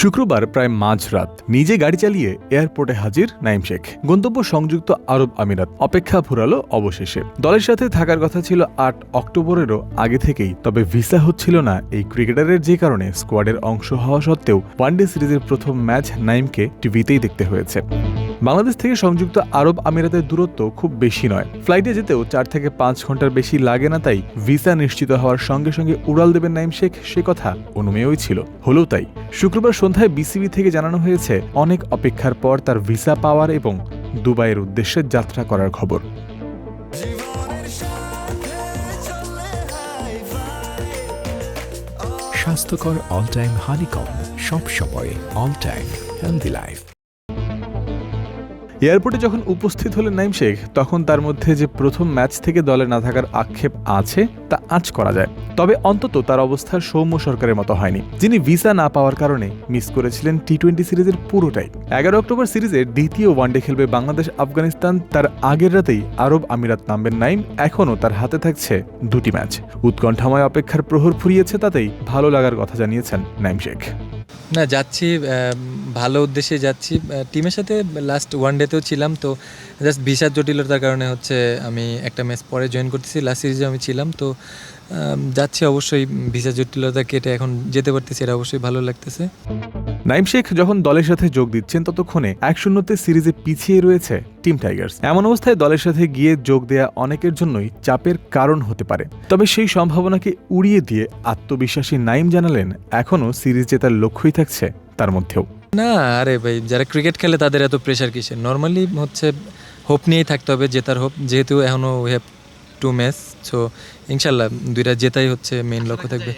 শুক্রবার প্রায় মাঝরাত নিজে গাড়ি চালিয়ে এয়ারপোর্টে হাজির নাইম শেখ। গন্তব্য সংযুক্ত আরব আমিরাত। অপেক্ষা ফুরালো অবশেষে। দলের সাথে থাকার কথা ছিল আট অক্টোবরেরও আগে থেকেই, তবে ভিসা হচ্ছিল না এই ক্রিকেটারের যে কারণে স্কোয়াডের অংশ হওয়া সত্ত্বেও ওয়ানডে সিরিজের প্রথম ম্যাচ নাইমকে টিভিতেই দেখতে হয়েছে। বাংলাদেশ থেকে সংযুক্ত আরব আমিরাতের দূরত্ব খুব বেশি নয়। ফ্লাইটে যেতেও চার থেকে পাঁচ ঘণ্টার বেশি লাগে না তাই ভিসা নিশ্চিত হওয়ার সঙ্গে সঙ্গে উড়াল দেবেন নাইম শেখ, সে কথা অনুমেয়ই ছিল। হলেও তাই, শুক্রবার সন্ধ্যায় বিসিবি থেকে জানানো হয়েছে, অনেক অপেক্ষার পর তার ভিসা পাওয়ার এবং দুবাইয়ের উদ্দেশ্যে যাত্রা করার খবর। স্বাস্থ্যকর অল টাইম হানিকম, সব সময় অল টাইম হেলদি লাইফ। এয়ারপোর্টে যখন উপস্থিত হলেন নাইম শেখ, তখন তার মধ্যে যে প্রথম ম্যাচ থেকে দলে না থাকার আক্ষেপ আছে, তা আঁচ করা যায়। তবে অন্তত তার অবস্থা সৌম্য সরকারের মতো হয়নি। যিনি ভিসা না পাওয়ার কারণে মিস করেছিলেন টি টোয়েন্টি সিরিজের পুরোটাই। এগারো অক্টোবর সিরিজের দ্বিতীয় ওয়ানডে খেলবে বাংলাদেশ, আফগানিস্তান। তার আগের রাতেই আরব আমিরাত নামবেন নাইম। এখনও তার হাতে থাকছে দুটি ম্যাচ। উৎকণ্ঠাময় অপেক্ষার প্রহর ফুরিয়েছে তাতেই ভালো লাগার কথা জানিয়েছেন নাইম শেখ। না, যাচ্ছি ভালো উদ্দেশ্যে যাচ্ছি। টিমের সাথে লাস্ট ওয়ান ডেতেও ছিলাম, তো জাস্ট ভিসার জটিলতার কারণে হচ্ছে আমি একটা ম্যাচ পরে জয়েন করতেছি লাস্ট সিরিজে আমি ছিলাম, তো যাচ্ছি অবশ্যই। ভিসা জটিলতা কেটে এখন যেতে পারতেছি, এটা অবশ্যই ভালো লাগতেছে। নাইম শেখ যখন দলের সাথে যোগ দিচ্ছেন ততক্ষণে এক শূন্যতে সিরিজে পিছিয়ে রয়েছে টিম টাইগার্স। এমন অবস্থায় দলের সাথে গিয়ে যোগ দেয়া অনেকের জন্যই চাপের কারণ হতে পারে। তবে সেই সম্ভাবনাকে উড়িয়ে দিয়ে আত্মবিশ্বাসী নাইম জানালেন, এখনও সিরিজ জেতার লক্ষ্যই থাকছে তার মধ্যেও। না, আরে ভাই, যারা ক্রিকেট খেলে তাদের এত প্রেশার কিসে নর্মালি হচ্ছে হোপ নিয়েই থাকতে হবে, জেতার হোপ যেহেতু এখনও we have two match so ইনশাল্লাহ দুইটা জেতাই হচ্ছে মেইন লক্ষ্য থাকবে।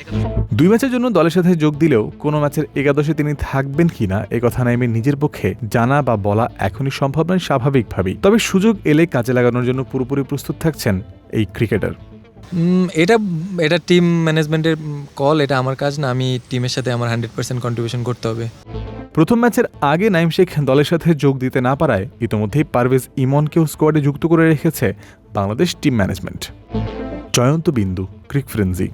দুই ম্যাচের জন্য দলের সাথে যোগ দিলেও কোনো ম্যাচের একাদশে তিনি থাকবেন কিনা এ কথা নাইমের নিজের পক্ষে জানা বা বলা এখনই সম্ভব নয় স্বাভাবিকভাবেই। তবে সুযোগ এলে কাজে লাগানোর জন্য পুরোপুরি প্রস্তুত থাকছেন এই ক্রিকেটার। এটা এটা টিম ম্যানেজমেন্টের কল এটা আমার কাজ না আমি টিমের সাথে আমার হান্ড্রেড পার্সেন্ট কন্ট্রিবিউশন করতে হবে। প্রথম ম্যাচের আগে নাইম শেখ দলের সাথে যোগ দিতে না পারায় ইতোমধ্যেই পারভেজ ইমনকেও স্কোয়াডে যুক্ত করে রেখেছে বাংলাদেশ টিম ম্যানেজমেন্ট। জয়ন্ত বিন্দু, ক্রিক ফ্রেন্সি